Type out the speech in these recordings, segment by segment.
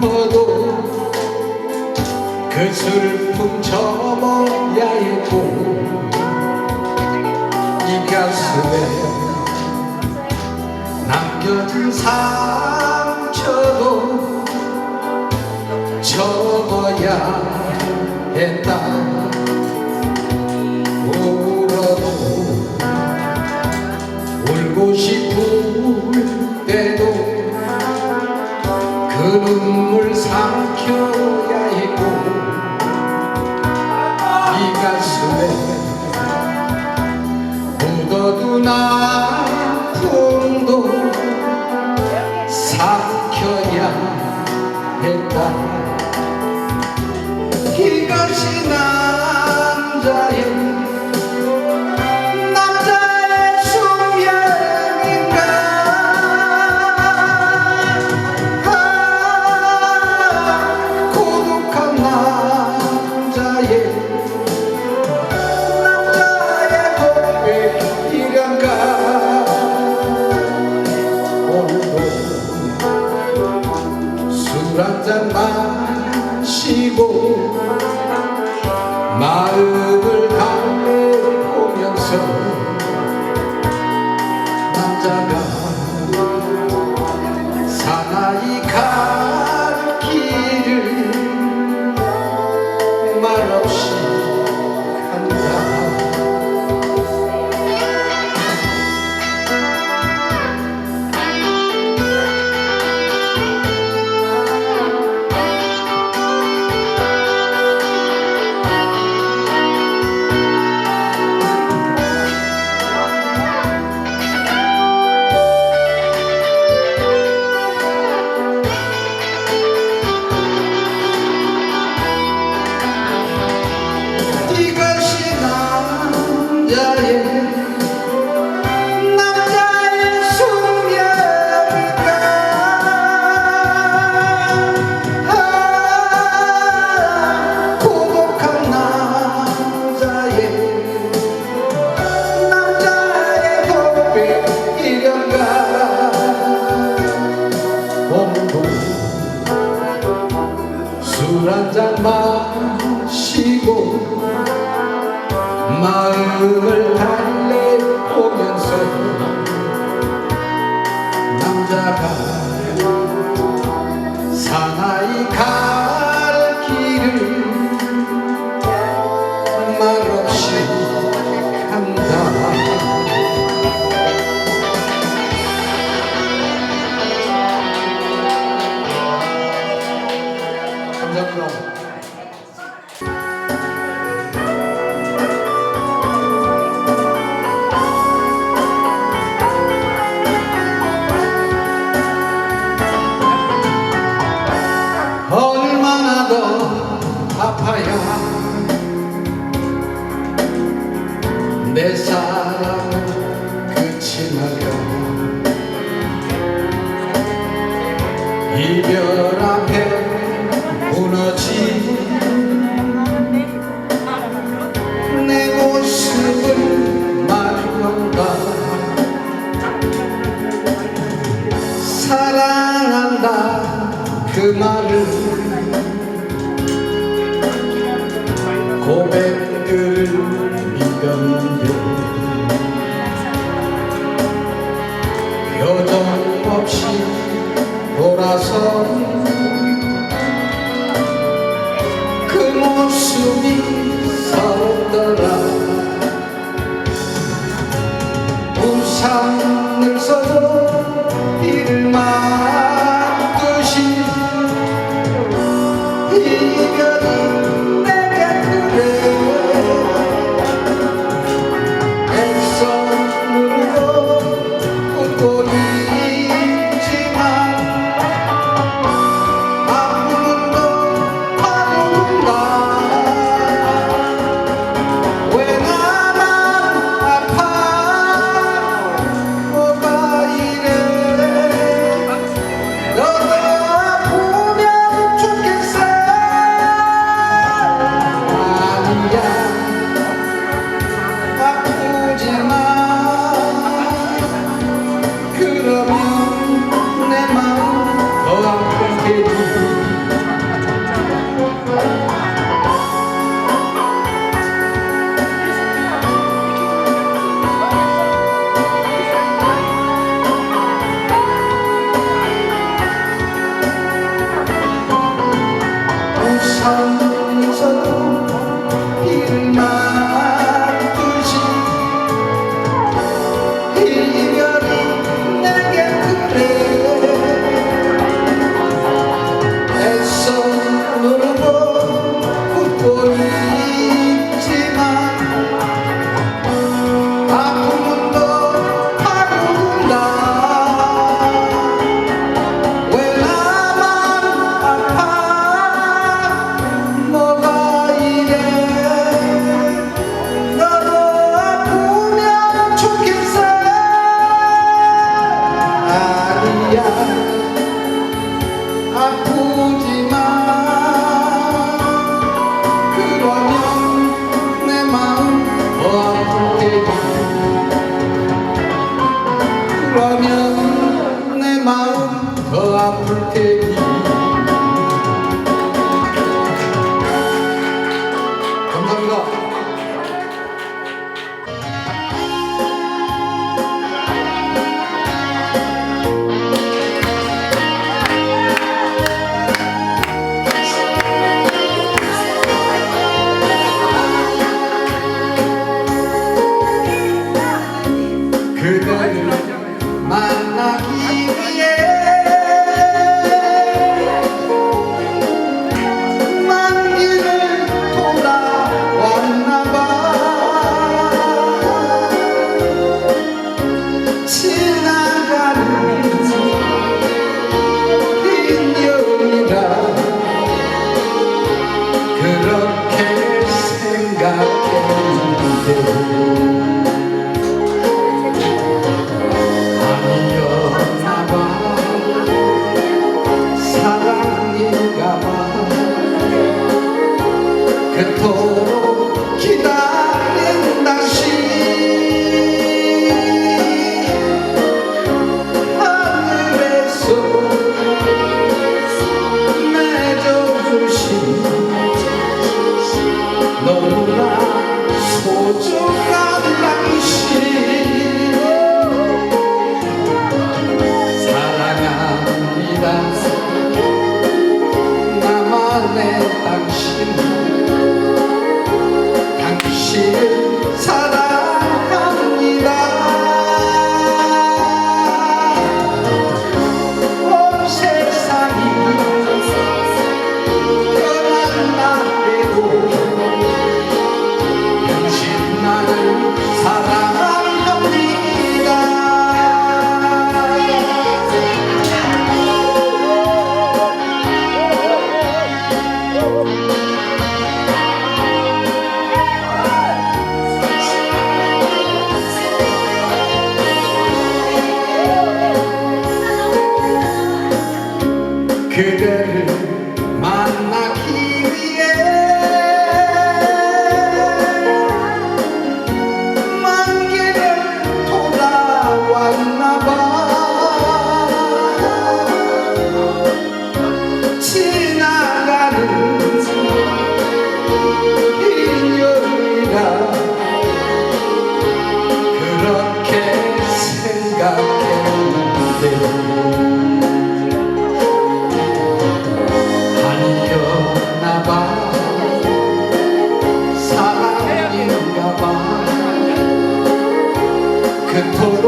넘어도 그 슬픔 접어야 했고 이 가슴에 남겨진 상처도 접어야 했다. 없다. 기가 지나 얼마나 더 아파요? 내 사랑을 끝이 나요 이별 그 말을. 고백들을 믿었는데. 여정 없이 돌아서 모습이 서럽더라 우산 나만 그토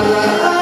Allah.